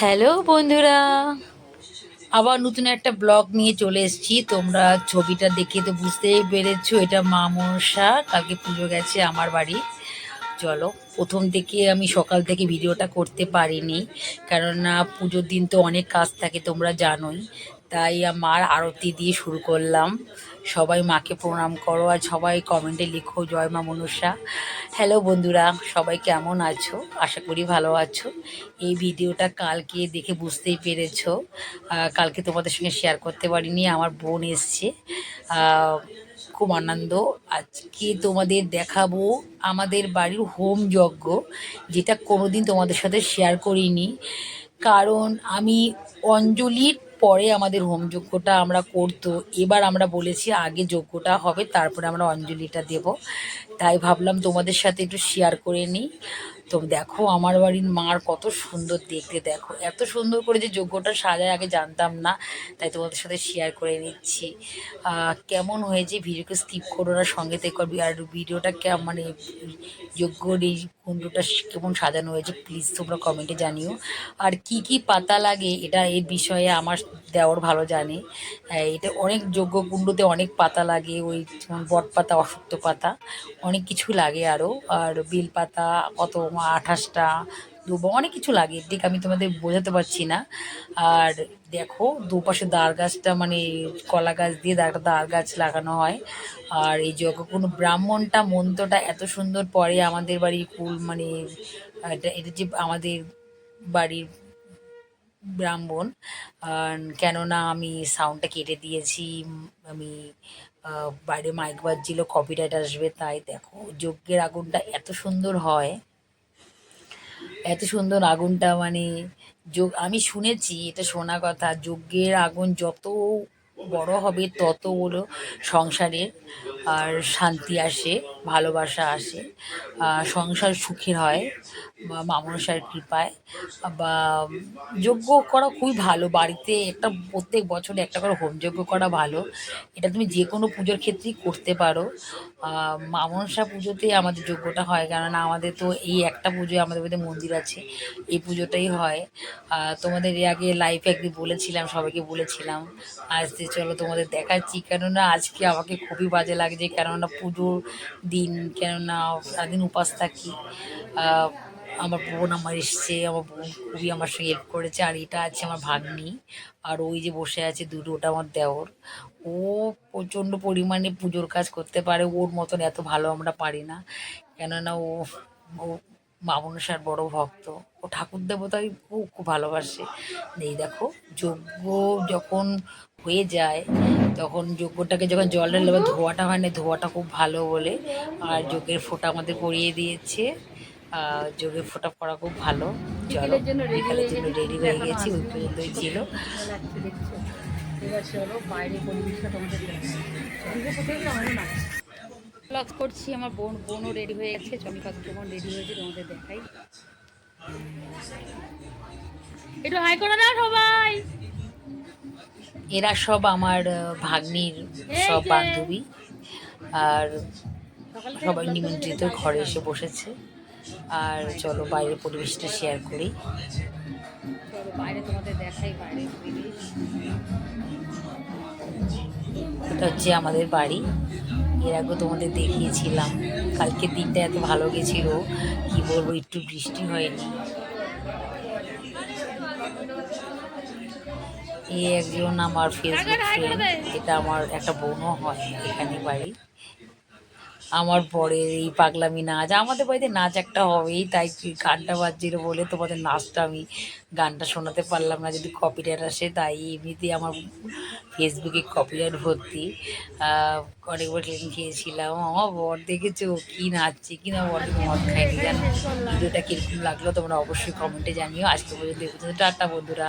Hello বন্ধুরা। আবার নতুন একটা ব্লগ নিয়ে চলে এসেছি। তোমরা ছবিটা দেখে তো বুঝতেই পেরেছ, এটা মা মনসা কালকে পুজো গেছে আমার বাড়ি। চলো, প্রথম থেকে আমি সকাল থেকে ভিডিওটা করতে পারিনি, কেননা পুজোর দিন তো অনেক কাজ থাকে তোমরা জানোই, তাই মার আরতি দিয়ে শুরু করলাম। সবাই মাকে প্রণাম করো আর সবাই কমেন্টে লিখো, জয় মা মনসা। হ্যালো বন্ধুরা, সবাই কেমন আছো? আশা করি ভালো আছো। এই ভিডিওটা কালকে দেখে বুঝতেই পেরেছ। কালকে তোমাদের সঙ্গে শেয়ার করতে পারিনি, আমার বোন এসছে। খুব আনন্দ। আজকে তোমাদের দেখাবো আমাদের বাড়ির হোম যজ্ঞ, যেটা কোনোদিন তোমাদের সাথে শেয়ার করিনি। কারণ আমি অঞ্জলির পরে আমাদের হোম যজ্ঞটা আমরা করতো। এবার আমরা বলেছি আগে যজ্ঞটা হবে, তারপরে আমরা অঞ্জলিটা দেব। তাই ভাবলাম তোমাদের সাথে একটু শেয়ার করে নিই। তো দেখো, আমার বাড়ির মার কত সুন্দর দেখতে, দেখো। এত সুন্দর করে যে যোগ্যটা সাজায় আগে জানতাম না, তাই তোমাদের সাথে শেয়ার করে নিচ্ছি। কেমন হয়েছে? ভিডিওকে স্কিপ করো না, সঙ্গে থেকে আর ভিডিওটা মানে এই কুণ্ডটা কেমন সাজানো হয়েছে প্লিজ তোমরা কমেন্টে জানিও। আর কি কি পাতা লাগে এটা এর বিষয়ে আমার দেওয়ার ভালো জানে। আহ, এটা অনেক যোগ্য কুণ্ডুতে অনেক পাতা লাগে ওই বট পাতা অশ্বত্থ পাতা অনেক কিছু লাগে আরও আর বেল পাতা কত আঠাশটা দুবা, অনেক কিছু লাগে, ঠিক? আমি তোমাদের বোঝাতে পারছি না। আর দেখো, দুপাশে দাঁড় গাছটা মানে কলা গাছ দিয়ে একটা দাঁড় গাছ লাগানো হয়। আর এই যজ্ঞ কোনো ব্রাহ্মণটা মন্ত্রটা এত সুন্দর পড়ে আমাদের বাড়ির কুল মানে এটা এটা যে আমাদের বাড়ির ব্রাহ্মণ কেননা আমি সাউন্ডটা কেটে দিয়েছি, আমি বাইরে মাইক বাজছিল কপিরাইট আসবে, তাই দেখো, যজ্ঞের আগুনটা এত সুন্দর হয়। এত সুন্দর আগুনটা মানে যোগ আমি শুনেছি, এটা শোনা কথা, যজ্ঞের আগুন যত বড় হবে তত বড় সংসারের আর শান্তি আসে। ভালোবাসা আসে সংসার সুখের হয় বা মামনসার কৃপায় বা যজ্ঞ করা খুবই ভালো বাড়িতে একটা প্রত্যেক বছরে একটা করে হোম যজ্ঞ করা ভালো। এটা তুমি যে কোনো পুজোর ক্ষেত্রেই করতে পারো। আহ, মা পুজোতে আমাদের যজ্ঞটা হয় কেননা আমাদের তো এই একটা পুজোয় আমাদের বাড়িতে মন্দির আছে এই পুজোটাই হয়। তোমাদের এর আগে লাইফে একদিন বলেছিলাম সবাইকে বলেছিলাম আজকে চলো তোমাদের দেখাচ্ছি কেননা আজকে আমাকে খুবই বাজে লাগছে কেননা পুজোর দিন কেননা সারাদিন উপাস থাকি। আমার বোন আমার এসছে, আমার বোন খুবই আমার সঙ্গে হেল্প করেছে, আর এটা আছে আমার ভাগ্নি। আর ওই যে বসে আছে দুটো, ওটা আমার দেওর। ও প্রচণ্ড পরিমাণে পুজোর কাজ করতে পারে, ওর মতন এত ভালো আমরা পারি না। কেননা ও ও মামনসার বড় ভক্ত। ও ঠাকুর দেবতাই খুব খুব ভালোবাসে। এই দেখো, যজ্ঞ যখন হয়ে যায় তখন যোগ্যটাকে যখন জল ঢালে এবার ধোয়াটা হয় না ধোয়াটা খুব ভালো বলে। আর যজ্ঞের ফোঁটা আমাদের পরিয়ে দিয়েছে। যজ্ঞের ফোঁটা পড়া খুব ভালো। চলো বিকালের জন্য রেডি হয়ে গেছি। ওই পর্যন্তই ছিল। ব্লগ করছি আমার বোন বোনও রেডি হয়ে গেছে। চমিকা বোন রেডি হয়েছে তোমাদের দেখাই। একটু হাই করে দাও সবাই! এরা সব আমার ভাগ্নির সব বান্ধবী। আর সবাই নিমন্ত্রিত ঘরে এসে বসেছে। আর চলো বাইরের পরিবেশটা শেয়ার করি। চলো বাইরে তোমাদের দেখাই বাইরে এটা হচ্ছে আমাদের বাড়ি। এর আগেও তোমাদের দেখিয়েছিলাম। কালকের দিনটা এত ভালো গেছিল। কি বলব একটু বৃষ্টি হয়নি। এই একজন আমার ফেসবুক ফ্রেন্ড এটা আমার একটা বোনও হয় এখানে বাড়ি। আমার বরের এই পাগলামি নাচ, আমাদের বাড়িতে নাচ একটা হবেই, তাই গানটা বাজছিল বলে তোমাদের নাচটা আমি গানটা শোনাতে পারলাম না, যদি কপিরাইট আসে, তাই এমনিতেই আমার ফেসবুকে কপিরাইট ভর্তি। অনেকবার ক্লিন খেয়েছিলাম, আমার বর দেখেছ কি নাচছে, কি না বর মদ খাইনি জানো? ভিডিওটা কীরকম লাগল তোমরা অবশ্যই কমেন্টে জানিও, আজকে পর্যন্ত, টাটা বন্ধুরা।